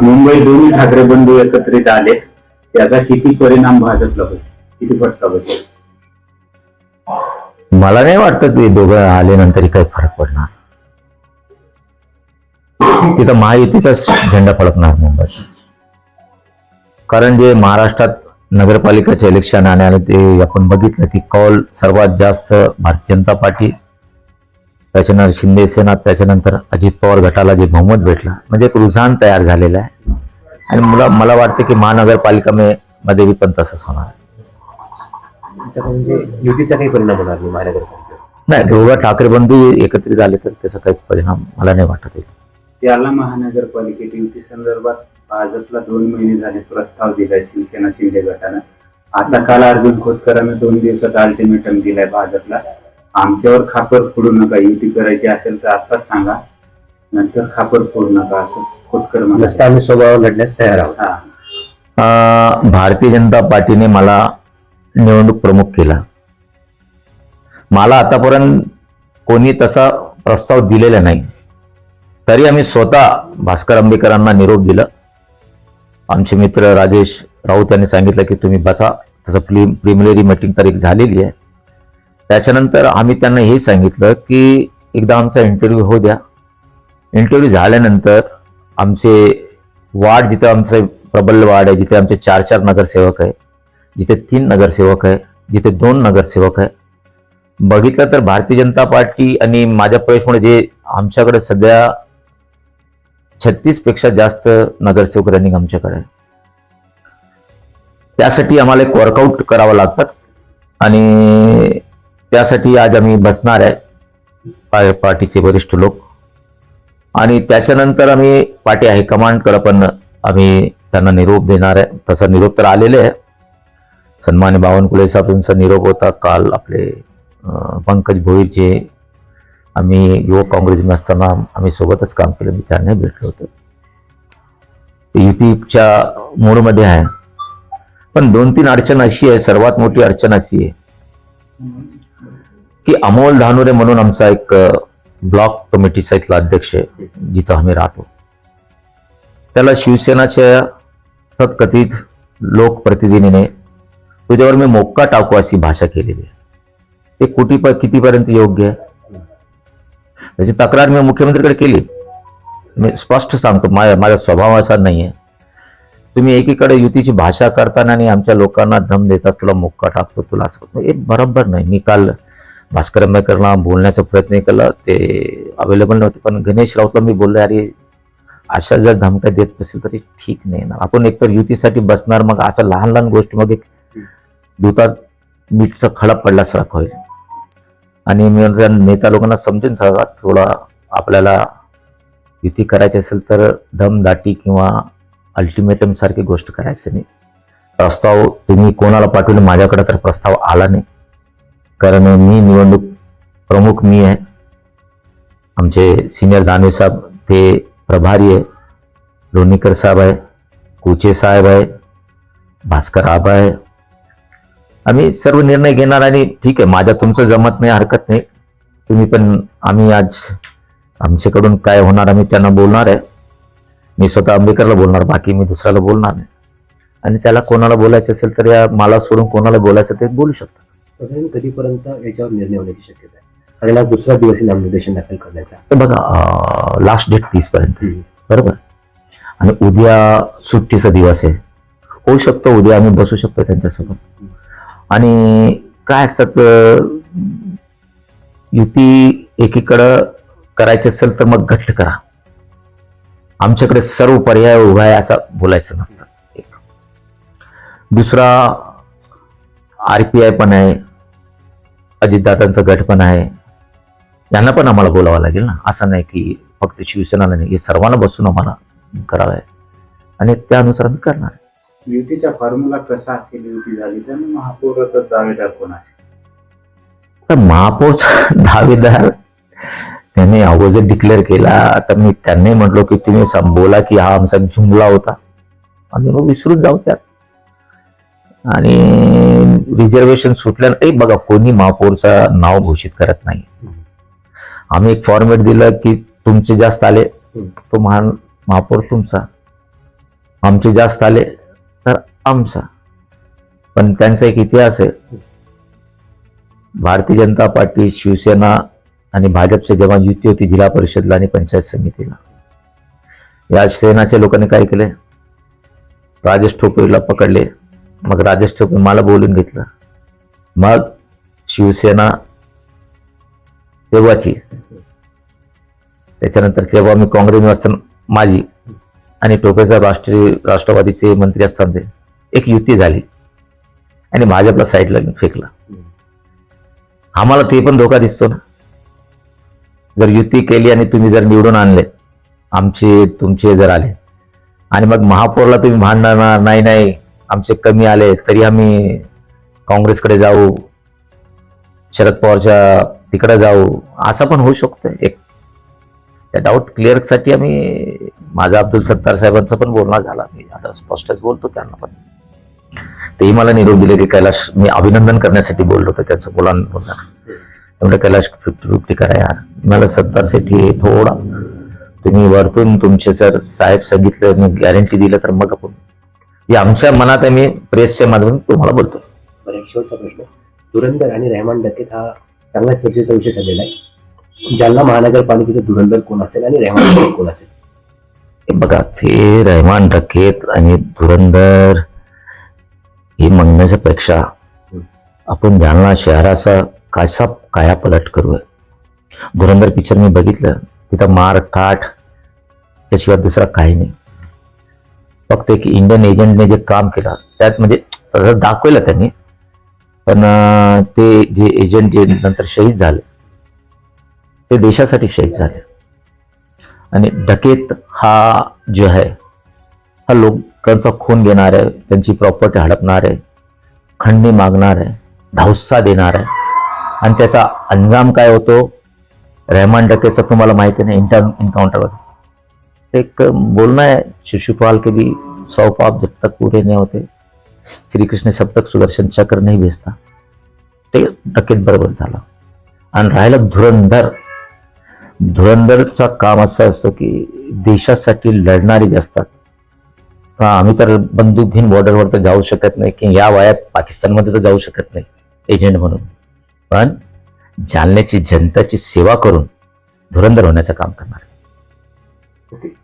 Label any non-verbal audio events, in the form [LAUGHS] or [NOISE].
मुंबई दोन्ही ठाकरे बंधू एकत्रित आले त्याचा किती परिणाम भाजपला होईल किती फटका बसेल? मला नाही वाटत ते दोघं आल्यानंतर काही फरक पडणार. तिथं महायुतीचाच झेंडा फडकणार मुंबईत कारण जे महाराष्ट्रात नगरपालिकाचे इलेक्शन आले ते आपण बघितलं की कॉल सर्वात जास्त भारतीय जनता पार्टी त्याच्यानंतर शिंदे सेना त्याच्यानंतर अजित पवार गटाला जे बहुमत भेटलं म्हणजे एक रुझान तयार झालेलं आहे. आणि मला मला वाटतं की महानगरपालिका मे- मध्ये बी पण तसंच होणार त्याचा म्हणजे युतीचा काही परिणाम होणार नाही महानगरपालिकेवर. नाही दोघं ठाकरे बंधू एकत्रित झाले तर त्याचा काही परिणाम मला नाही वाटत आहे. त्याला महानगरपालिकेत युती संदर्भात भाजपला दोन महिने झाले प्रस्ताव दिलाय शिवसेना शिंदे गटानं. आता काल अर्जुन खोतकरांना दोन दिवसाचा अल्टिमेटम दिलाय भाजपला. आमच्यावर खापर फोडू नका. युती करायची असेल तर आताच सांगा. नंतर खापर फोडू नका असं खोतकर आम्ही स्वभाव लढण्यास तयार आहोत. हा. अं, भारतीय जनता पार्टीने मला निवडणूक प्रमुख केला. मला आतापर्यंत कोणी तसा प्रस्ताव दिलेला नाही. तरी आम्ही स्वतः भास्कर आंबेकरांना निरोप दिला. आमचे मित्र राजेश राऊत यांनी सांगितलं की तुम्ही बसा. तसं प्रि प्रिमिनरी मीटिंग तारीख झालेली आहे. त्याच्यानंतर आम्ही त्यांना हे सांगितलं की एकदा आमचा इंटरव्ह्यू होऊ द्या. इंटरव्ह्यू झाल्यानंतर आमचे वार्ड जिथं आमचं प्रबल वार्ड आहे जिथे आमचे चार चार नगरसेवक आहे जिथे तीन नगरसेवक आहे जिथे दोन नगरसेवक आहे. बघितलं तर भारतीय जनता पार्टी आणि माझ्या प्रवेशमुळे जे आमच्याकडे सध्या छत्तीसपेक्षा जास्त नगरसेवक रनिंग आमच्याकडे आहे. त्यासाठी आम्हाला एक वर्कआउट करावं लागतात आणि त्यासाठी आज आम्ही बसणार आहे. पाय पार्टीचे वरिष्ठ लोक. आणि त्याच्यानंतर आम्ही पार्टी कमांडकडं पण आम्ही त्यांना निरोप देणार आहे. तसा निरोप तर आलेले आहे. सन्मान्य बावनकुळे साहेबांचा निरोप होता. काल आपले पंकज भोईरचे आम्ही युवक काँग्रेसमध्ये असताना आम्ही सोबतच काम केलं. मी त्यांना भेटलो होतो. युतीच्या मूडमध्ये आहे. पण दोन तीन अडचण अशी आहे. सर्वात मोठी अडचण अशी आहे. की अमोल धानुरे म्हणून आमचा एक ब्लॉक कमिटीचा इथला अध्यक्ष आहे जिथं आम्ही राहतो. त्याला शिवसेनाच्या तत्कथित लोकप्रतिनिधीने तुझ्यावर मी मोक्का टाकू अशी भाषा केलेली आहे. ते कुठे कितीपर्यंत योग्य आहे? त्याची तक्रार मी मुख्यमंत्रीकडे केली. मी स्पष्ट सांगतो माझ्या माझा स्वभाव असा नाही आहे तुम्ही एकीकडे युतीची भाषा करताना आणि आमच्या लोकांना धम देतात तुला मोक्का टाकतो तुला असं हे बरोबर नाही. मी काल भास्कर आंबेडकरला बोलण्याचा प्रयत्न केला. ते अवेलेबल नव्हते पण गणेश राऊतला मी बोललो अरे अशा जर धमक्या देत नसेल तरी ठीक नाही ना. आपण एकतर युतीसाठी बसणार मग असं लहान लहान गोष्ट मग एक दुतात मीठचा खडा पडल्यासारखं होईल. आणि मी नेता लोकांना समजून सांगा थोडा आपल्याला युती करायची असेल तर दमदाटी किंवा अल्टिमेटम सारखी गोष्ट करायची नाही. प्रस्ताव तुम्ही कोणाला पाठवले माझ्याकडे तर प्रस्ताव आला नाही. कारण मी निवडणूक प्रमुख मी आहे. आमचे सिनियर दानवे साहेब ते प्रभारी आहे. लोणीकर साहेब आहे कुचे साहेब आहे भास्कर आबा आहे. आम्ही सर्व निर्णय घेणार आणि ठीक आहे माझ्या तुमचं जमत नाही हरकत नाही. तुम्ही पण आम्ही आज आमच्याकडून काय होणार आम्ही त्यांना बोलणार आहे. मी स्वतः आंबेकरला बोलणार बाकी मी दुसऱ्याला बोलणार नाही. आणि त्याला कोणाला बोलायचं असेल तर या मला सोडून कोणाला बोलायचं ते बोलू शकतात. साधारण कधीपर्यंत याच्यावर निर्णय होण्याची शक्यता आहे. कारण आज दुसरा दिवस आहे नामनिर्देशन दाखल करण्याचा तर बघा लास्ट डेट तीस पर्यंत. बरोबर? आणि उद्या सुट्टीचा दिवस आहे. होऊ शकतो उद्या आम्ही बसू शकतो त्यांच्यासोबत. आणि काय असतात युती एकीकडं करायची असेल तर मग घट्ट करा. आमच्याकडे सर्व पर्याय उभा आहे असं बोलायचं नसतं. एक. दुसरा आर पी आय पण आहे अजितदादांचा गट पण आहे. यांना पण आम्हाला बोलावं लागेल ना. असं नाही की फक्त शिवसेनाला नाही हे सर्वांना बसून आम्हाला करावं आहे. आणि त्यानुसार आम्ही करणार. युतीचा फॉर्म्युला कसा असेल युती झाली तर महापौराचा दावेदार कोण आहे? तर महापौरचा [LAUGHS] दावेदार त्याने अगोदर डिक्लेअर केला. तर मी त्यांनी म्हटलो की तुम्ही बोला की हा आमचा जुमला होता. आम्ही मग विसरून जाऊ त्यात. आणि रिझर्वेशन सुटल्यानं एक बघा कोणी महापौरचं नाव घोषित करत नाही. आम्ही एक फॉर्मेट दिलं की तुमचे जास्त आले तो महान महापौर तुमचा. आमचे जास्त आले तर आमचा. पण त्यांचा एक इतिहास आहे. भारतीय जनता पार्टी शिवसेना आणि भाजपचे जेव्हा युती होती जिल्हा परिषदला आणि पंचायत समितीला. या सेनाच्या लोकांनी काय केले? राजेश ठोपेला पकडले. मग राजेश ठाकूर मला बोलून घेतलं. मग शिवसेना तेव्हाची. त्याच्यानंतर तेव्हा मी काँग्रेस असताना माझी आणि टोपेचा राष्ट्रीय राष्ट्रवादीचे मंत्री असताना एक युती झाली. आणि भाजपला साईडला फेकला. आम्हाला ते पण धोका दिसतो ना. जर युती केली आणि तुम्ही जर निवडून आणले आमचे तुमचे जर आले. आणि मग महापौरला तुम्ही भांडणार नाही नाही. आमचे कमी आले तरी आम्ही काँग्रेसकडे जाऊ शरद पवारच्या तिकडे जाऊ असं पण होऊ शकतं एक त्या डाऊट क्लिअरसाठी आम्ही माझा अब्दुल सत्तार साहेबांचा पण बोलणं झाला. मी आता स्पष्टच बोलतो त्यांना पण. तेही मला निरोप दिले की कैलाश मी अभिनंदन करण्यासाठी बोललो होतो त्याचं बोला बोलणार त्यामुळे कैलाश फिफ्टी फिफ्टी करा यार. मला सत्तार सेठी थोडा. तुम्ही वरतून तुमचे जर साहेब सांगितलं मी गॅरंटी दिलं तर मग आपण जे आमच्या मनात मी प्रेसच्या माध्यमातून तुम्हाला बोलतो. बरं शेवटचा प्रश्न. धुरंदर आणि रहमान डकेत हा चांगला चर्चेचा विषय ठरलेला आहे. जालना महानगरपालिकेचा धुरंदर कोण असेल आणि रहमान डकेत कोण असेल? हे बघा ते रहमान डकेत आणि धुरंदर हे म्हणण्याच्या पेक्षा आपण जालना शहराचा कसा कायापलट करूया? धुरंदर पिक्चर मी बघितलं तिथं मार काठ त्याशिवाय दुसरा काही नाही. फक्त एक इंडियन एजंटने जे काम केलं त्यात म्हणजे तसं दाखवलं त्यांनी. पण ते जे एजंट जे नंतर शहीद झाले ते देशासाठी शहीद झाले. आणि डकेत हा जो आहे हा लोकांचा खून घेणार आहे त्यांची प्रॉपर्टी हडपणार आहे खंडणी मागणार आहे धावसा देणार. आहे आणि त्याचा अंजाम काय होतो? रहमान डकेचा तुम्हाला माहिती नाही इंटर इन्काउंटर एक बोलना है शिशुपाल के भी सौ पाप जब तक पूरे नहीं होते. श्री कृष्ण जब तक सुदर्शन चक्र नाही भेजता. ते डकेत बरोबर झालं. आणि राहिलं धुरंधर. धुरंधरचा काम असं असतं की देशासाठी लढणारी जे असतात. का आम्ही तर बंदूक घेऊन बॉर्डरवर तर जाऊ शकत नाही की या वयात पाकिस्तानमध्ये तर जाऊ शकत नाही. एजंट म्हणून. पण जालन्याची जनताची सेवा करून धुरंधर होण्याचं काम करणार. ओके